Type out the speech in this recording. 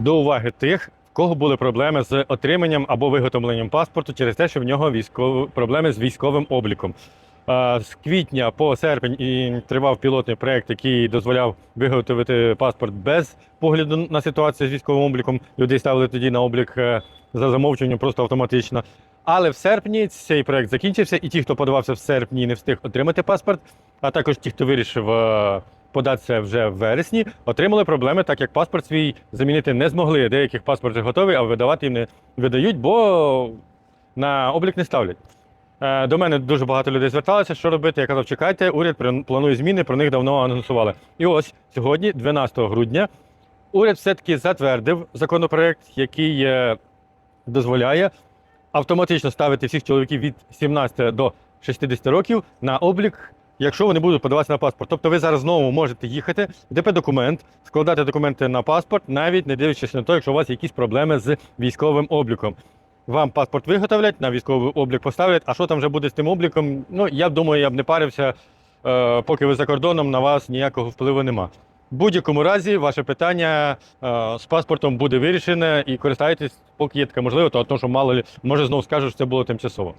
до уваги тих, в кого були проблеми з отриманням або виготовленням паспорту через те, що в нього військові проблеми з військовим обліком. З квітня по серпень і тривав пілотний проект, який дозволяв виготовити паспорт без погляду на ситуацію з військовим обліком. Людей ставили тоді на облік е, за замовчуванням просто автоматично. Але в серпні цей проект закінчився, і ті, хто подавався в серпні не встиг отримати паспорт, а також ті, хто вирішив е, податися вже в вересні, отримали проблеми, так як паспорт свій замінити не змогли. Деяких паспорт вже готовий, а видавати їм не видають, бо на облік не ставлять. Е, До мене дуже багато людей зверталося, що робити. Я казав, чекайте, уряд планує зміни, про них давно анонсували. І ось сьогодні, 12 грудня, уряд все-таки затвердив законопроект, який е, дозволяє автоматично ставити всіх чоловіків від 17 до 60 років на облік, якщо вони будуть подаватися на паспорт. Тобто ви зараз знову можете їхати, ДП документ, складати документи на паспорт, навіть не дивлячись на те, якщо у вас якісь проблеми з військовим обліком. Вам паспорт виготовлять, на військовий облік поставлять. А що там вже буде з тим обліком? Ну я думаю, я б не парився, е, поки ви за кордоном, на вас ніякого впливу нема. В будь-якому разі, ваше питання е, з паспортом буде вирішене і користайтесь, поки є така можливість, тому що мало лі, може знову скажуть, що це було тимчасово.